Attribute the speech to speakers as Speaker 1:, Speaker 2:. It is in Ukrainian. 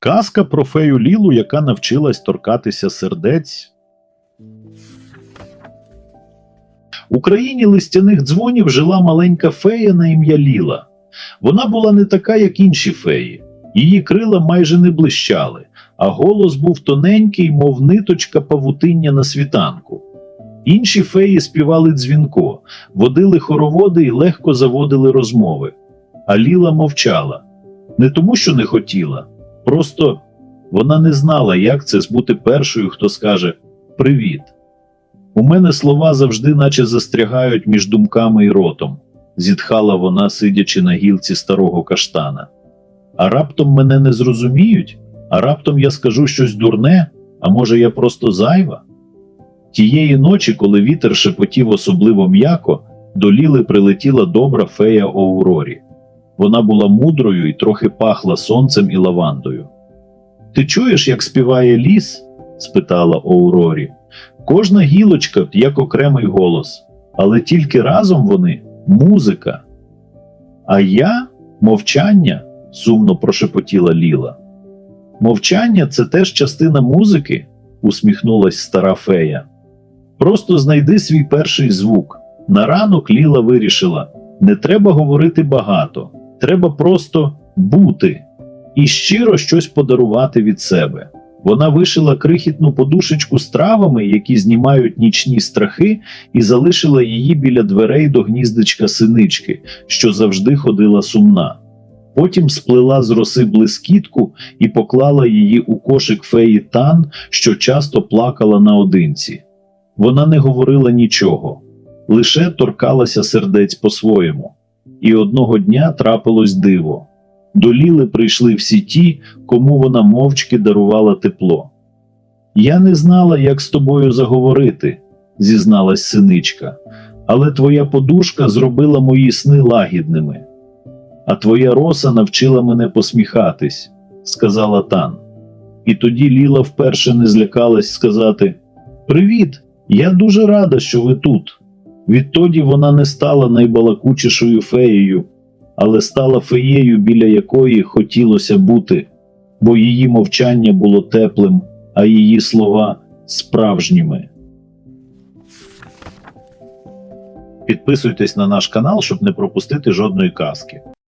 Speaker 1: Казка про фею Лілу, яка навчилась торкатися сердець. У країні листяних дзвонів жила маленька фея на ім'я Ліла. Вона була не така, як інші феї. Її крила майже не блищали, а голос був тоненький, мов ниточка павутиння на світанку. Інші феї співали дзвінко, водили хороводи і легко заводили розмови. А Ліла мовчала не тому, що не хотіла, просто вона не знала, як це бути першою, хто скаже Привіт. У мене слова завжди наче застрягають між думками і ротом, зітхала вона, сидячи на гілці старого каштана. А раптом мене не зрозуміють, а раптом я скажу щось дурне, а може я просто зайва? Тієї ночі, коли вітер шепотів особливо м'яко, до Ліли прилетіла добра фея Оурорі. Вона була мудрою і трохи пахла сонцем і лавандою. Ти чуєш, як співає ліс? спитала Оурорі. Кожна гілочка як окремий голос, але тільки разом вони музика. А я мовчання, сумно прошепотіла Ліла. Мовчання це теж частина музики, усміхнулась стара фея. Просто знайди свій перший звук. На ранок Ліла вирішила: не треба говорити багато, треба просто бути і щиро щось подарувати від себе. Вона вишила крихітну подушечку з травами, які знімають нічні страхи, і залишила її біля дверей до гніздечка синички, що завжди ходила сумна. Потім сплела з роси блискітку і поклала її у кошик феї Тан, що часто плакала наодинці. Вона не говорила нічого, лише торкалася сердець по-своєму. І одного дня трапилось диво. До Ліли прийшли всі ті, кому вона мовчки дарувала тепло. Я не знала, як з тобою заговорити, зізналась синичка, але твоя подушка зробила мої сни лагідними, а твоя роса навчила мене посміхатись, сказала Тан. І тоді Ліла вперше не злякалась сказати Привіт, я дуже рада, що ви тут. Відтоді вона не стала найбалакучішою феєю, але стала феєю, біля якої хотілося бути, бо її мовчання було теплим, а її слова справжніми. Підписуйтесь на наш канал, щоб не пропустити жодної казки.